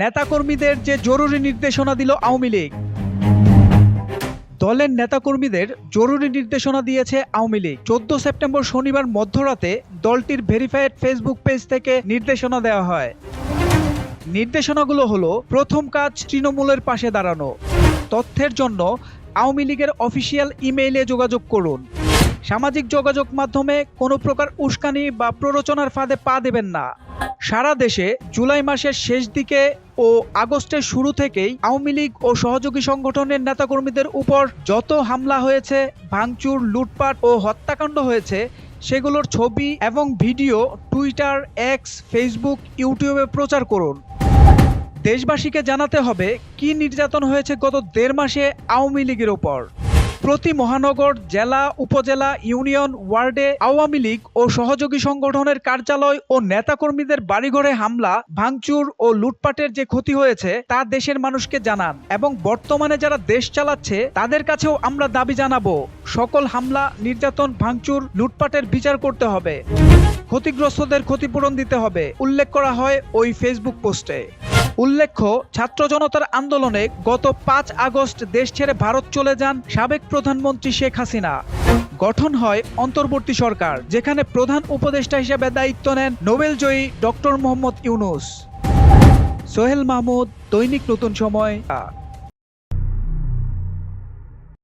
নেতাকর্মীদের যে জরুরি নির্দেশনা দিল আওয়ামী লীগ। দলের নেতাকর্মীদের জরুরি নির্দেশনা দিয়েছে আওয়ামী লীগ। চোদ্দ সেপ্টেম্বর শনিবার মধ্যরাতে দলটির ভেরিফাইড ফেসবুক পেজ থেকে নির্দেশনা দেওয়া হয়। নির্দেশনাগুলো হলো, প্রথম কাজ তৃণমূলের পাশে দাঁড়ানো। তথ্যের জন্য আওয়ামী লীগের অফিসিয়াল ইমেইলে যোগাযোগ করুন। সামাজিক যোগাযোগ মাধ্যমে কোনো প্রকার উস্কানি বা প্ররোচনার ফাঁদে পা দেবেন না। সারা দেশে জুলাই মাসের শেষ দিকে ও আগস্টের শুরু থেকেই আওয়ামী লীগ ও সহযোগী সংগঠনের নেতাকর্মীদের উপর যত হামলা হয়েছে, ভাঙচুর, লুটপাট ও হত্যাকাণ্ড হয়েছে, সেগুলোর ছবি এবং ভিডিও টুইটার, এক্স, ফেসবুক, ইউটিউবে প্রচার করুন। দেশবাসীকে জানাতে হবে, কি নির্যাতন হয়েছে গত দেড় মাসে আওয়ামী লীগের ওপর প্রতি মহানগর, জেলা, উপজেলা, ইউনিয়ন, ওয়ার্ডে, আওয়ামী লীগ ও সহযোগী সংগঠনের কার্যালয় ও নেতাকর্মীদের বাড়িঘরে হামলা, ভাঙচুর ও লুটপাটের যে ক্ষতি হয়েছে তা দেশের মানুষকে জানান এবং বর্তমানে যারা দেশ চালাচ্ছে তাদের কাছেও আমরা দাবি জানাব। সকল হামলা, নির্যাতন, ভাঙচুর, লুটপাটের বিচার করতে হবে। ক্ষতিগ্রস্তদের ক্ষতিপূরণ দিতে হবে। উল্লেখ করা হয় ওই ফেসবুক পোস্টে। উল্লেখ্য, ছাত্র জনতার আন্দোলনে গত পাঁচ আগস্ট দেশ ছেড়ে ভারত চলে যান সাবেক প্রধানমন্ত্রী শেখ হাসিনা। গঠন হয় অন্তর্বর্তী সরকার, যেখানে প্রধান উপদেষ্টা হিসেবে দায়িত্ব নেন নোবেলজয়ী ডক্টর মোহাম্মদ ইউনুস। সোহেল মাহমুদ, দৈনিক নতুন সময়।